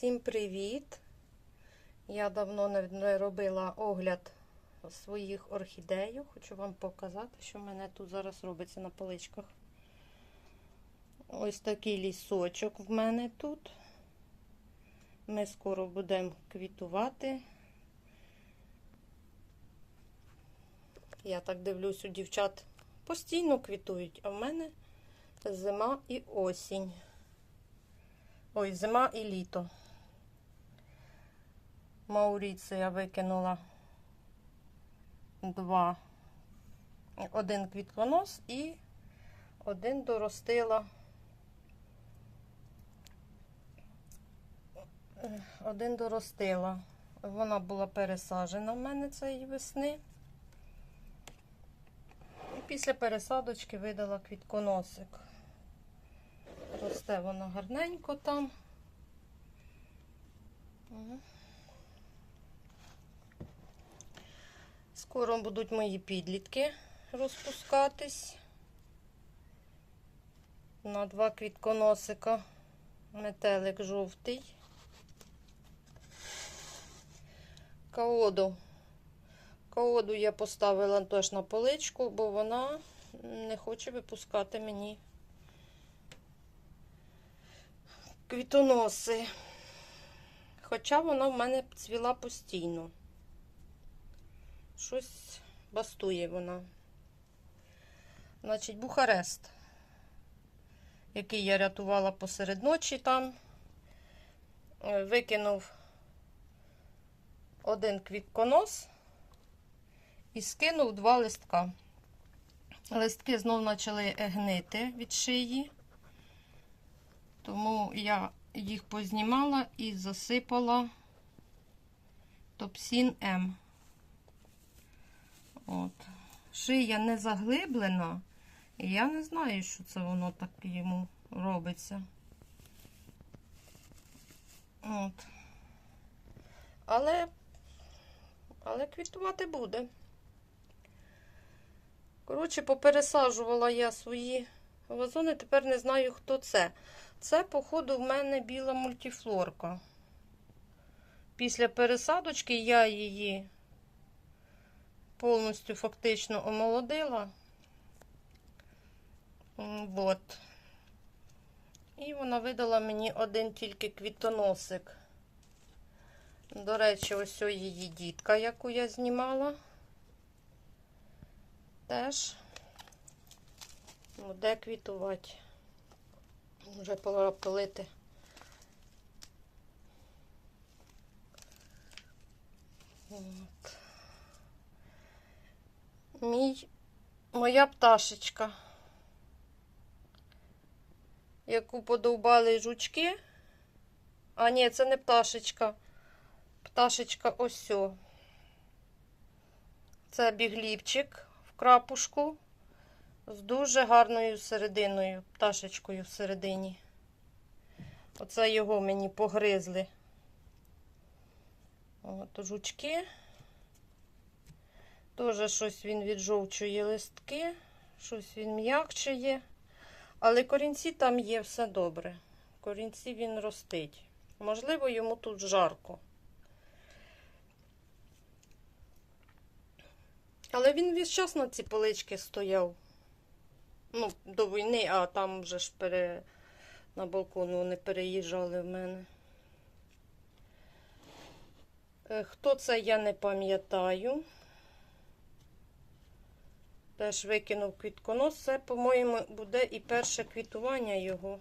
Всім привіт! Я давно не- робила огляд своїх орхідеїв. Хочу вам показати, що в мене тут зараз робиться на поличках. Ось такий лісочок в мене тут. Ми скоро будемо квітувати. Я так дивлюсь, у дівчат постійно квітують, а в мене зима і осінь. Ой, зима і літо. Мауріція викинула два. Один квітконос і один доростила. Один доростила. Вона була пересаджена в мене цієї весни. І після пересадочки видала квітконосик. Росте вона гарненько там. Скоро будуть мої підлітки розпускатись. На два квітконосика. Метелик жовтий. Каоду. Каоду я поставила теж на поличку, бо вона не хоче випускати мені квітоноси. Хоча вона в мене цвіла постійно. Щось бастує вона. Значить, Бухарест, який я рятувала посеред ночі там, е, викинув один квітконос і скинув два листка. Листки знов почали гнити від шиї. Тому я їх познімала і засипала топсін М. От. Шия не заглиблена, і я не знаю, що це воно так йому робиться. От. Але, але квітувати буде. Коротше, попересаджувала я свої вазони, тепер не знаю, хто це. Це, походу, в мене біла мультифлорка. Після пересадочки я її повністю фактично омолодила. Вот. І вона видала мені один тільки квітоносик. До речі, ось її дітка, яку я знімала. Теж буде квітувати. Вже пора пилити. От. Мій, моя пташечка, яку подовбали жучки. А, ні, це не пташечка. Пташечка ось. Це бігліпчик в крапушку з дуже гарною серединою, пташечкою всередині. Оце його мені погризли. От жучки. Теж щось він віджовчує листки, щось він м'якчає. Але корінці там є все добре. Корінці він ростить. Можливо, йому тут жарко. Але він весь час на ці полички стояв. Ну, до війни, а там вже ж пере... на балкон вони переїжджали в мене. Е, Хто це, я не пам'ятаю. Теж викинув квітконос. Це, по-моєму, буде і перше квітування його.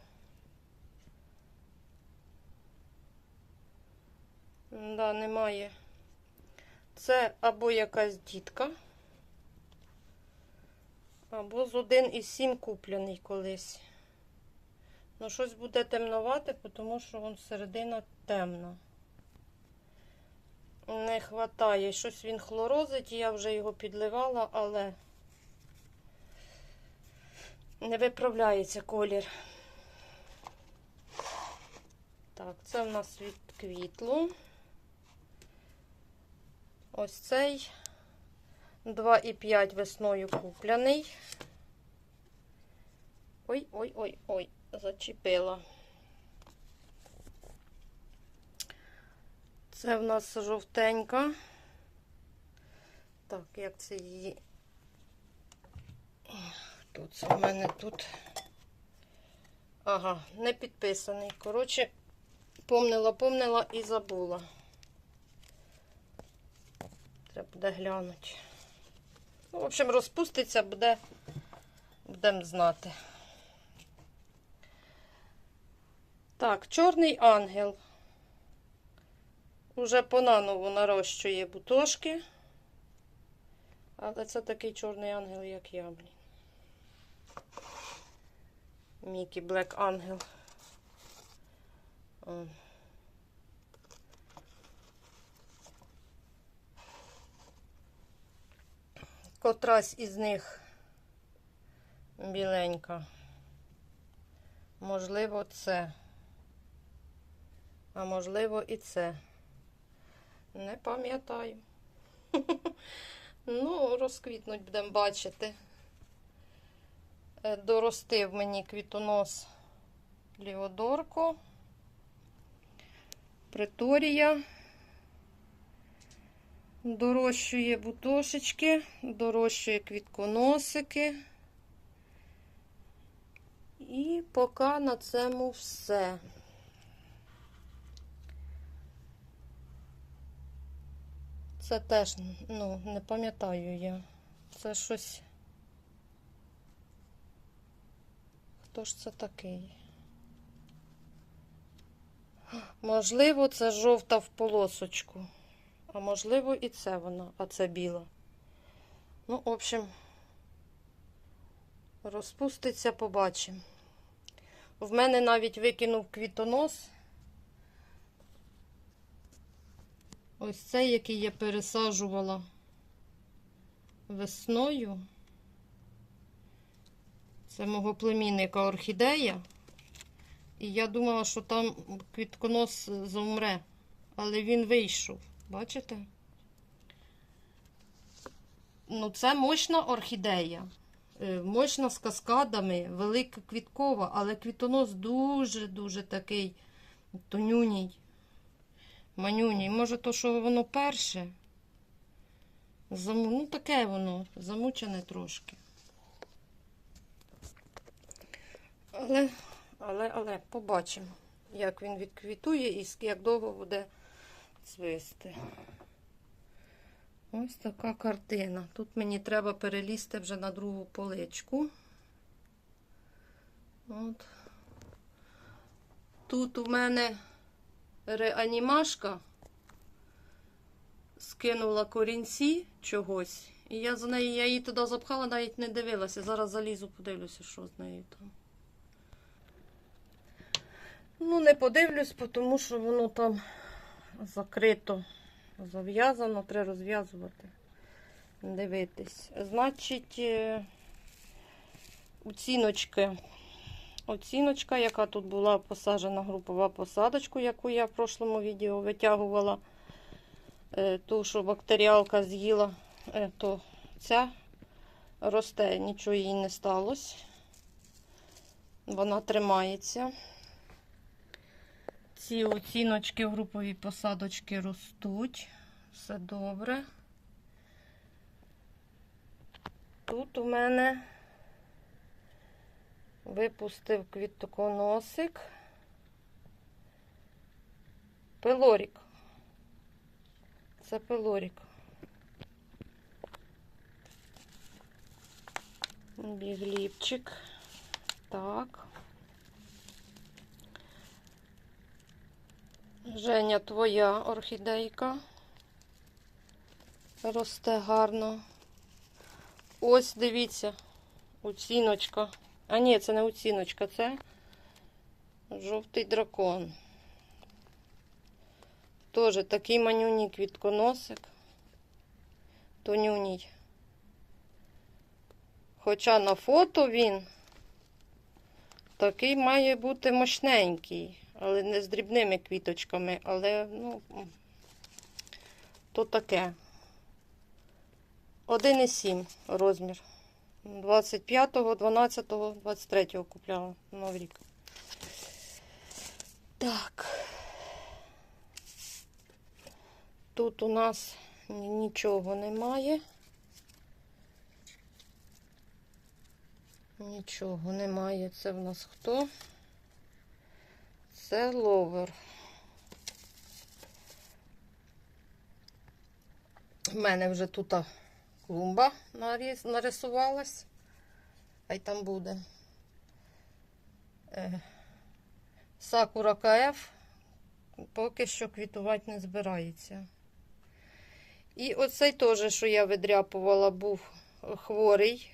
Да, немає. Це або якась дітка, або з один із сім куплений колись. Ну, щось буде темнувати, тому що вон середина темна. Не хватає. Щось він хлорозить, я вже його підливала, але не виправляється колір. Так, це в нас від квітлу. Ось цей 2,5 весною купляний. Ой-ой-ой-ой, зачепила. Це в нас жовтенька. Так, як це її. Хто це в мене тут? Ага, не підписаний. Коротше, помнила, помнила і забула. Треба буде глянути. Ну, в общем, розпуститься, буде, будемо знати. Так, чорний ангел. Уже понаново нарощує бутошки. Але це такий чорний ангел, як я, блін. Мікі Блек Ангел. Котрась із них біленька. Можливо, це. А можливо, і це. Не пам'ятаю. Ну, розквітнуть будемо бачити. Е, Доростив мені квітонос Ліодорко, Преторія. Дорощує бутошечки, дорощує квітконосики. І поки на цьому все. Це теж, ну, не пам'ятаю я. Це щось. Хто ж це такий? Можливо, це жовта в полосочку. А можливо, і це вона, а це біла. Ну, в общем, розпуститься, побачимо. В мене навіть викинув квітонос. Ось цей, який я пересаджувала весною. Це мого племінника орхідея. І я думала, що там квітконос замре, але він вийшов. Бачите? Ну, це мощна орхідея. Е, Мощна з каскадами, велика квіткова, але квітонос дуже-дуже такий тонюній, манюній. Може, то, що воно перше? Заму... Ну, таке воно, замучене трошки. Але, але, але, побачимо, як він відквітує і як довго буде цвісти. Ось така картина. Тут мені треба перелізти вже на другу поличку. От. Тут у мене реанімашка скинула корінці чогось. І я за нею, я її туди запхала, навіть не дивилася. Зараз залізу, подивлюся, що з нею там. Ну, не подивлюсь, тому що воно там закрито, зав'язано, треба розв'язувати, дивитись. Значить, е, оціночки. Оціночка, яка тут була посаджена групова посадочку, яку я в прошлому відео витягувала, е, ту, що бактеріалка з'їла, е, то ця росте, нічого їй не сталося. Вона тримається. Ці оціночки в груповій посадочки ростуть. Все добре. Тут у мене випустив квітоконосик. Пилорік. Це пилорік. Бігліпчик. Так. Женя, твоя орхідейка. Росте гарно. Ось, дивіться, оціночка. А ні, це не оціночка, це жовтий дракон. Теж такий манюній квітконосик. Тонюній. Хоча на фото він такий має бути мощненький, але не з дрібними квіточками, але, ну, то таке. 1,7 розмір. 25-го, 12-го, 23-го купляла Новий рік. Так. тут у нас нічого немає. Нічого немає. Це в нас хто? Це ловер. У мене вже тут клумба нарисувалась. Хай там буде. Е, Сакура КФ поки що квітувати не збирається. І оцей теж, що я видряпувала, був хворий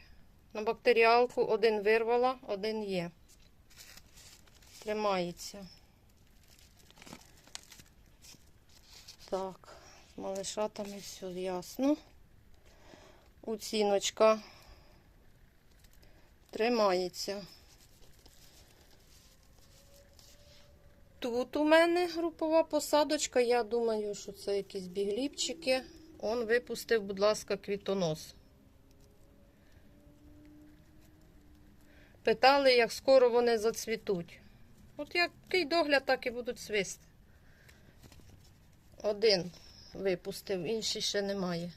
на бактеріалку. Один вирвала, один є. Тримається. Так, з малишатами все ясно. Оціночка тримається. Тут у мене групова посадочка. Я думаю, що це якісь бігліпчики. Он випустив, будь ласка, квітонос. Питали, як скоро вони зацвітуть. От який догляд, так і будуть свисти. Один випустив, інший ще немає.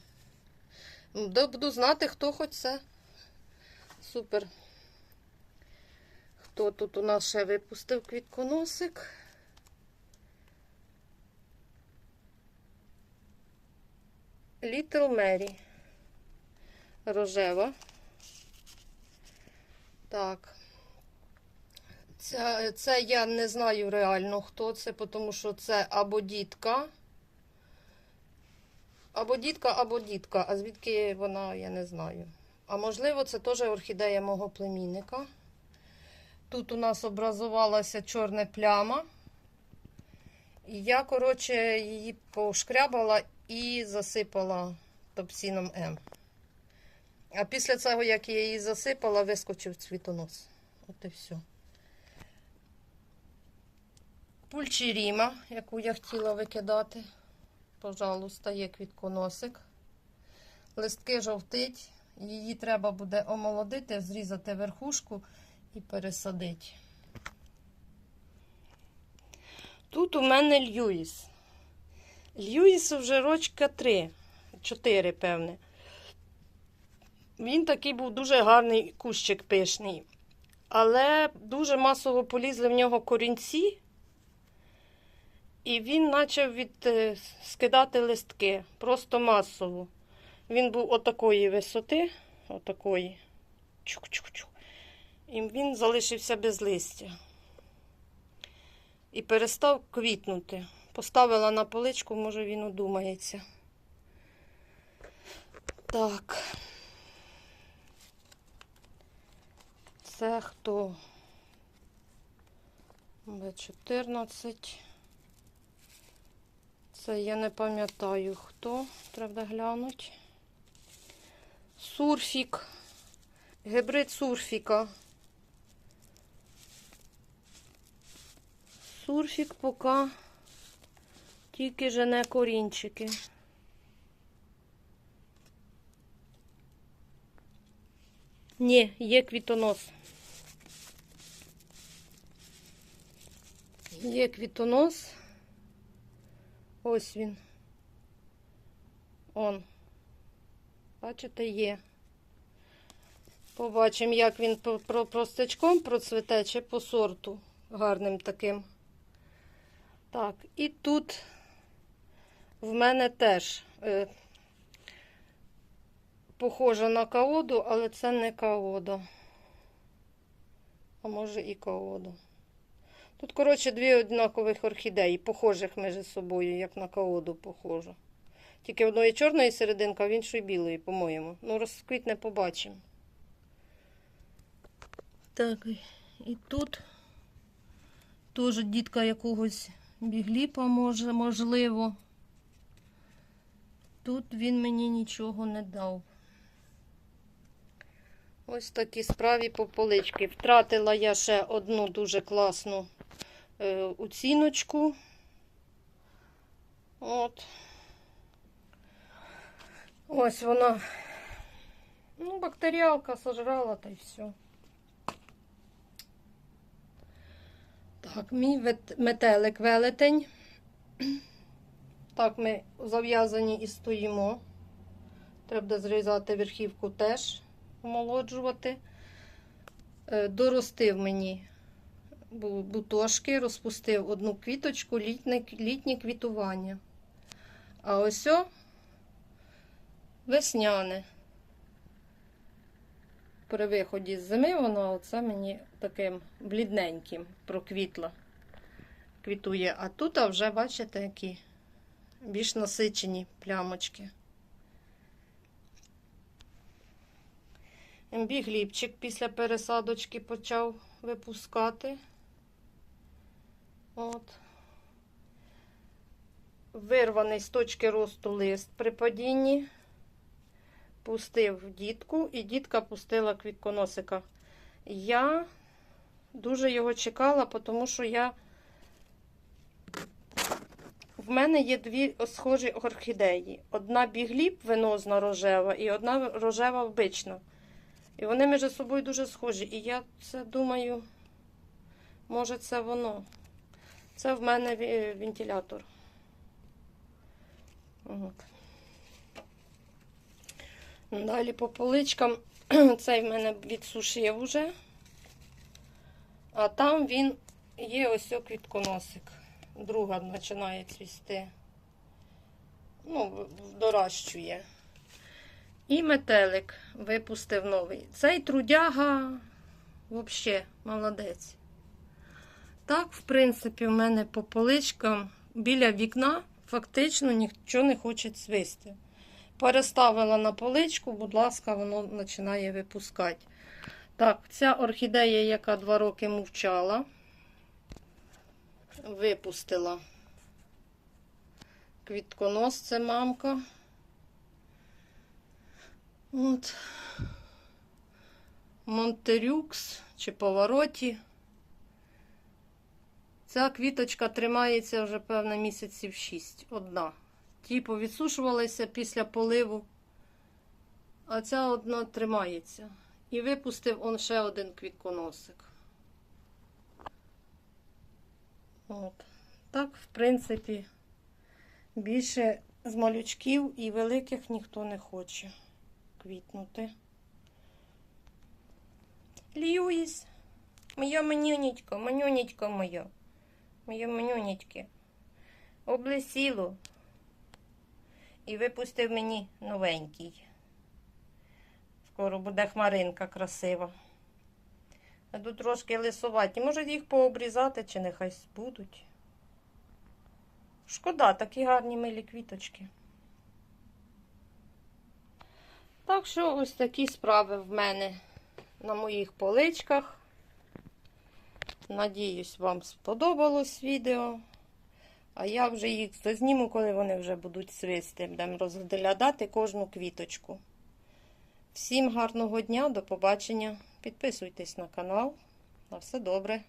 Буду знати, хто хоч це. Супер. Хто тут у нас ще випустив квітконосик? Літл Мері. Рожева. Так. Це, це я не знаю реально, хто це, тому що це або дітка. Або дітка, або дітка. А звідки вона, я не знаю. А можливо, це теж орхідея мого племінника. Тут у нас образувалася чорна пляма. І я, коротше, її пошкрябала і засипала топсіном М. А після цього, як я її засипала, вискочив цвітонос. От і все. Пульчеріма, яку я хотіла викидати. Пожалуйста, є квітконосик. Листки жовтить. Її треба буде омолодити, зрізати верхушку і пересадити. Тут у мене Льюіс. Льюісу вже рочка 3, 4, певне. Він такий був дуже гарний кущик пишний. Але дуже масово полізли в нього корінці, і він почав від, е, скидати листки. Просто масово. Він був отакої висоти, отакої. Чук-чук-чук. І він залишився без листя. І перестав квітнути. Поставила на поличку, може він удумається. Так. Це хто? Б14. Це я не пам'ятаю хто. Треба глянути. Сурфік. Гибрид сурфіка. Сурфік поки тільки жене корінчики. Ні, є квітонос. Є квітонос. Ось він. Он. Бачите, є. Побачимо, як він простячком процвіте чи по сорту гарним таким. Так, і тут в мене теж е, похоже на каоду, але це не каода. А може і каода. Тут, коротше, дві однакових орхідеї, похожих між собою, як на каоду похоже. Тільки одної чорної серединка, а в іншої білої, по-моєму. Ну, розквітне побачимо. Так, і тут теж дітка якогось бігліпа, може, можливо. Тут він мені нічого не дав. Ось такі справі по полички. Втратила я ще одну дуже класну оціночку. От. Ось вона. Ну, бактеріалка сожрала та й все. Так, мій метелик велетень. Так, ми зав'язані і стоїмо. Треба зрізати верхівку теж, омолоджувати. Е, Доростив мені бутошки, розпустив одну квіточку, літнє, літнє квітування. А ось о весняне. При виході з зими воно оце мені таким блідненьким проквітла. Квітує. А тут а вже, бачите, які більш насичені плямочки. Бігліпчик після пересадочки почав випускати. От. Вирваний з точки росту лист при падінні. Пустив дітку, і дітка пустила квітконосика. Я дуже його чекала, тому що я. В мене є дві схожі орхідеї. Одна бігліп венозна рожева і одна рожева обична. І вони між собою дуже схожі. І я це думаю, може, це воно. Це в мене вентилятор. От. Далі по поличкам. Цей в мене відсушив уже. А там він є ось квітконосик. Друга починає цвісти. Ну, доращує. І метелик випустив новий. Цей трудяга взагалі молодець. Так, в принципі, в мене по поличкам біля вікна фактично нічого не хоче цвісти. Переставила на поличку, будь ласка, воно починає випускати. Так, ця орхідея, яка два роки мовчала, випустила квітконос, це мамка. От. Монтерюкс чи повороті. Ця квіточка тримається вже, певно, місяців 6. Одна. Ті повідсушувалися після поливу, а ця одна тримається. І випустив он ще один квітконосик. От. Так, в принципі, більше з малючків і великих ніхто не хоче квітнути. Льюіс, моя манюнечко, манюнечко моя, моє манюнечки, облесіло і випустив мені новенький. Скоро буде хмаринка красива. А тут трошки лисуваті. Може їх пообрізати, чи нехай будуть. Шкода, такі гарні милі квіточки. Так що ось такі справи в мене на моїх поличках. Надіюсь, вам сподобалось відео. А я вже їх зазніму, коли вони вже будуть свисти. Будемо розглядати кожну квіточку. Всім гарного дня, до побачення. Підписуйтесь на канал. На все добре.